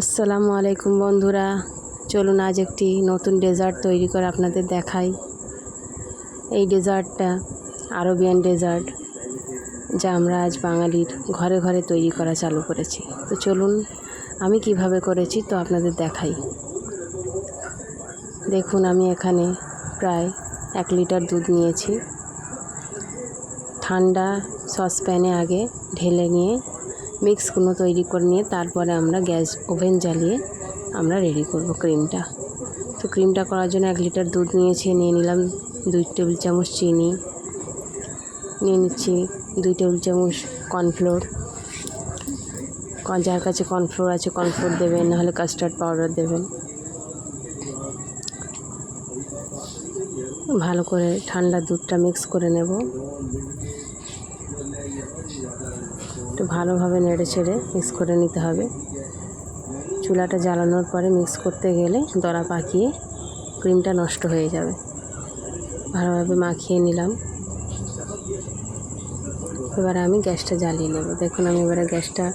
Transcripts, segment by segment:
আসসালামু আলাইকুম বন্ধুরা। চলুন আজ একটি নতুন ডেজার্ট তৈরি করে আপনাদের দেখাই। এই ডেজার্টটা আরবিয়ান ডেজার্ট, যা আমরা আজ বাঙালির ঘরে ঘরে তৈরি করা চালু করেছি। তো চলুন আমি কীভাবে করেছি তো আপনাদের দেখাই। দেখুন, আমি এখানে প্রায় এক লিটার দুধ নিয়েছি। ঠান্ডা সসপ্যানে আগে ঢেলে নিয়ে মিক্সগুলো তৈরি করে নিয়ে তারপরে আমরা গ্যাস ওভেন জ্বালিয়ে আমরা রেডি করব ক্রিমটা। তো ক্রিমটা করার জন্য এক লিটার দুধ নিয়েছি, নিয়ে নিলাম দুই টেবিল চামচ চিনি, নিয়ে নিচ্ছি দুই টেবিল চামচ কর্নফ্লোর। যার কাছে কর্নফ্লোর আছে কর্নফ্লোর দেবেন, নাহলে কাস্টার্ড পাউডার দেবেন। ভালো করে ঠান্ডা দুধটা মিক্স করে নেব। একটু ভালোভাবে নেড়ে ছেড়ে মিক্স করে নিতে হবে। চুলাটা জ্বালানোর পরে মিক্স করতে গেলে দড়া পাকিয়ে ক্রিমটা নষ্ট হয়ে যাবে। ভালোভাবে মাখিয়ে নিলাম। এবারে আমি গ্যাসটা জ্বালিয়ে নেব। দেখুন, আমি এবারে গ্যাসটা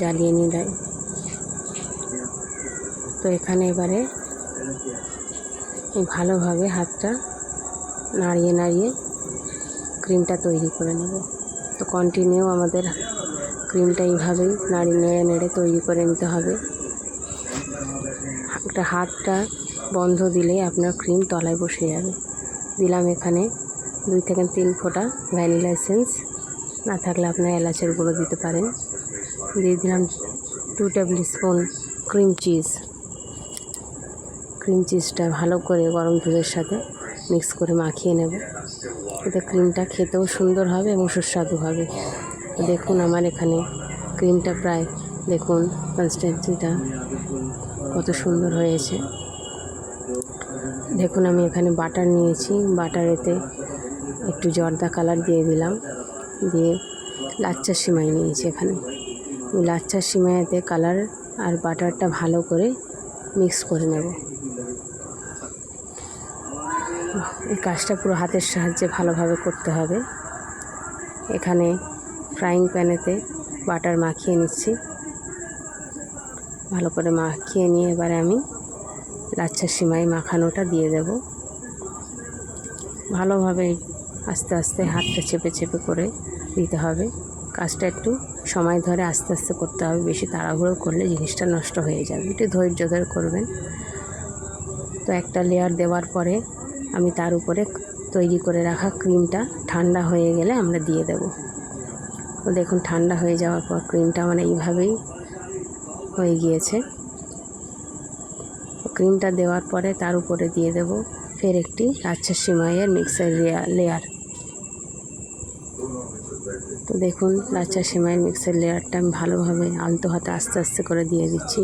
জ্বালিয়ে নিলাম। তো এখানে এবারে ভালোভাবে হাতটা নাড়িয়ে নাড়িয়ে ক্রিমটা তৈরি করে নেব। তো কন্টিনিউ আমাদের ক্রিমটা এইভাবেই নাড়ি নেড়ে নেড়ে তৈরি করে নিতে হবে। একটা হাতটা বন্ধ দিলেই আপনার ক্রিম তলায় বসে যাবে। দিলাম এখানে দুই থেকে তিন ফোঁটা ভ্যানিলা এসেন্স না থাকলে আপনার এলাচের গুঁড়ো দিতে পারেন। দিয়ে দিলাম two tablespoon cream cheese cream চিজটা ভালো করে গরম দুধের সাথে মিক্স করে মাখিয়ে নেব। এতে ক্রিমটা খেতেও সুন্দর হবে এবং সুস্বাদু হবে। দেখুন আমার এখানে ক্রিমটা প্রায়, দেখুন কনসিস্টেন্সিটা কত সুন্দর হয়েছে। দেখুন আমি এখানে বাটার নিয়েছি বাটারেতে একটু জর্দা কালার দিয়ে দিলাম, দিয়ে লাচ্চার সিমাই নিয়েছি এখানে। লাচ্চার সিমাইতে কালার আর বাটারটা ভালো করে মিক্স করে নেব। এই কাজটা পুরো হাতের সাহায্যে ভালোভাবে করতে হবে। এখানে ফ্রাইং প্যানেতে বাটার মাখিয়ে নিচ্ছি। ভালো করে মাখিয়ে নিয়ে এবারে আমি লাচ্ছার সিমাই মাখানোটা দিয়ে দেব। ভালোভাবে আস্তে আস্তে হাতটা চেপে চেপে করে দিতে হবে। কাজটা একটু সময় ধরে আস্তে আস্তে করতে হবে, বেশি তাড়াহুড়ো করলে জিনিসটা নষ্ট হয়ে যাবে। একটু ধৈর্য ধরে করবেন। তো একটা লেয়ার দেওয়ার পরে আমি তার উপরে তৈরি করে রাখা ক্রিমটা ঠান্ডা হয়ে গেলে আমরা দিয়ে দেব। তো দেখুন, ঠান্ডা হয়ে যাওয়ার পর ক্রিমটা আমার এইভাবেই হয়ে গিয়েছে। ক্রিমটা দেওয়ার পরে তার উপরে দিয়ে দেব ফের একটি লাচ্ছা সিমাইয়ের মিক্সার লেয়ার। তো দেখুন লাচ্চা সিমাইয়ের মিক্সার লেয়ারটা আমি ভালোভাবে আলতো হাতে আস্তে আস্তে করে দিয়ে দিচ্ছি।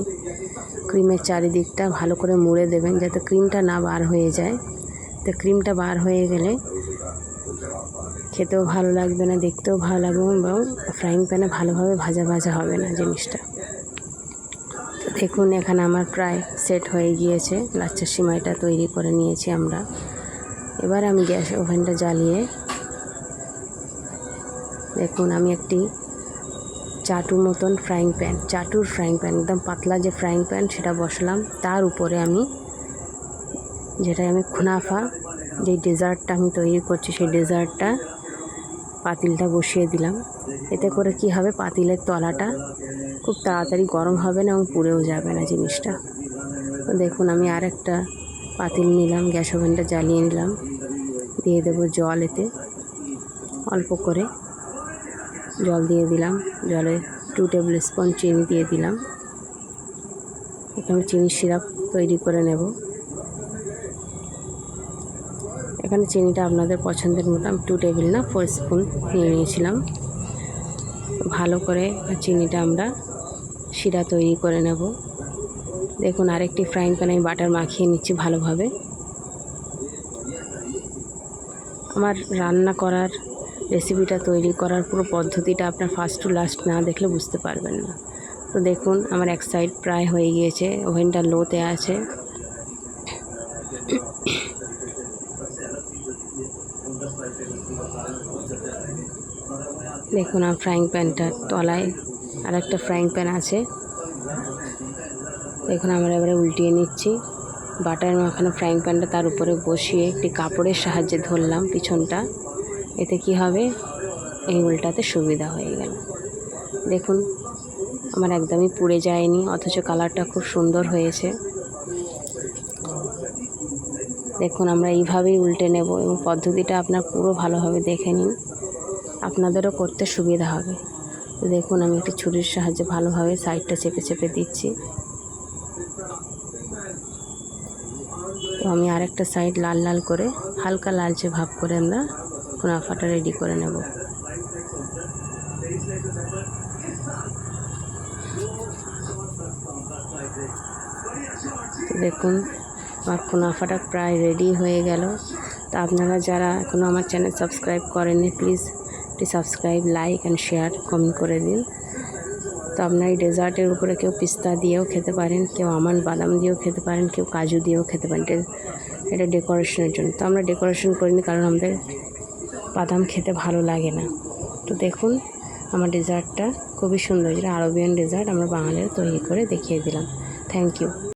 ক্রিমের চারিদিকটা ভালো করে মুড়ে দেবেন যাতে ক্রিমটা না বার হয়ে যায়। তো ক্রিমটা বার হয়ে গেলে খেতেও ভালো লাগবে না, দেখতেও ভালো লাগবে এবং ফ্রাইং প্যানে ভালোভাবে ভাজা ভাজা হবে না জিনিসটা। দেখুন, এখানে আমার প্রায় সেট হয়ে গিয়েছে। লাচ্চার সিমাইটা তৈরি করে নিয়েছি আমরা। এবার আমি গ্যাস ওভেনটা জ্বালিয়ে দেখুন, আমি একটি চাটু মতন ফ্রাইং প্যান চাটুর ফ্রাইং প্যান একদম পাতলা যে ফ্রাইং প্যান সেটা বসালাম। তার উপরে আমি যেটা আমি খুনাফা যে ডেজার্টটা আমি তৈরি করছি সেই ডেজার্টটা পাতিলটা বসিয়ে দিলাম। এতে করে কি হবে? পাতিলের তলাটা খুব তাড়াতাড়ি গরম হবে না এবং পুড়েও যাবে না জিনিসটা। দেখুন, আমি আরেকটা পাতিল নিলাম, গ্যাস ওভেনটা জ্বালিয়ে নিলাম। দিয়ে দেবো জল এতে, অল্প করে। জল দিয়ে দিলাম, জলে টু টেবিল স্পুন চিনি দিয়ে দিলাম। এখানে চিনি সিরাপ তৈরি করে নেব। এখানে চিনিটা আপনাদের পছন্দের মতো, আমি টু টেবিল না ফোর স্পুন নিয়ে নিয়েছিলাম। ভালো করে চিনিটা আমরা শিরা তৈরি করে নেব। দেখুন, আরেকটি ফ্রাইং প্যানে আমি বাটার মাখিয়ে নিচ্ছি ভালোভাবে। আমার রান্না করার রেসিপিটা তৈরি করার পুরো পদ্ধতিটা আপনার ফার্স্ট টু লাস্ট না দেখলে বুঝতে পারবেন না। তো দেখুন, আমার এক সাইড প্রায় হয়ে গিয়েছে, ওভেনটা লোতে আছে। দেখুন আমার ফ্রাইং প্যানটার তলায় আর একটা ফ্রাইং প্যান আছে। দেখুন আমরা এবারে উল্টিয়ে নিচ্ছি। বাটার মাখানো ফ্রাইং প্যানটা তার উপরে বসিয়ে একটি কাপড়ের সাহায্যে ধরলাম পিছনটা। এতে কি হবে? এই উল্টাতে সুবিধা হয়ে গেল। দেখুন, আমার একদমই পুড়ে যায়নি, অথচ কালারটা খুব সুন্দর হয়েছে। দেখুন, আমরা এইভাবেই উল্টে নেব এবং পদ্ধতিটা আপনার পুরো ভালোভাবে দেখে নিন। আপনাদেরও করতে সুবিধা হবে। দেখুন, আমি একটি ছুরির সাহায্যে ভালোভাবে সাইডটা চেপে চেপে দিচ্ছি। তো আমি আরেকটা সাইড লাল লাল করে, হালকা লালচে ভাব করে আমরা কুনাফাটা রেডি করে নেব। দেখুন, আমার কুনাফাটা প্রায় রেডি হয়ে গেল। তা আপনারা যারা এখনও আমার চ্যানেল সাবস্ক্রাইব করেননি, প্লিজ একটি subscribe like and share comment করে দিন। তো আপনার এই ডেজার্টের উপরে কেউ পিস্তা দিয়েও খেতে পারেন, কেউ আমন্ড বাদাম দিয়েও খেতে পারেন, কেউ কাজু দিয়েও খেতে পারেন। এটা- এটা ডেকোরেশনের জন্য। তো আমরা ডেকোরেশন করিনি কারণ আমাদের বাদাম খেতে ভালো লাগে না। তো দেখুন, আমার ডেজার্টটা খুবই সুন্দর। যেটা আরবিয়ান ডেজার্ট, আমরা বাঙালিরা তৈরি করে দেখিয়ে দিলাম। Thank you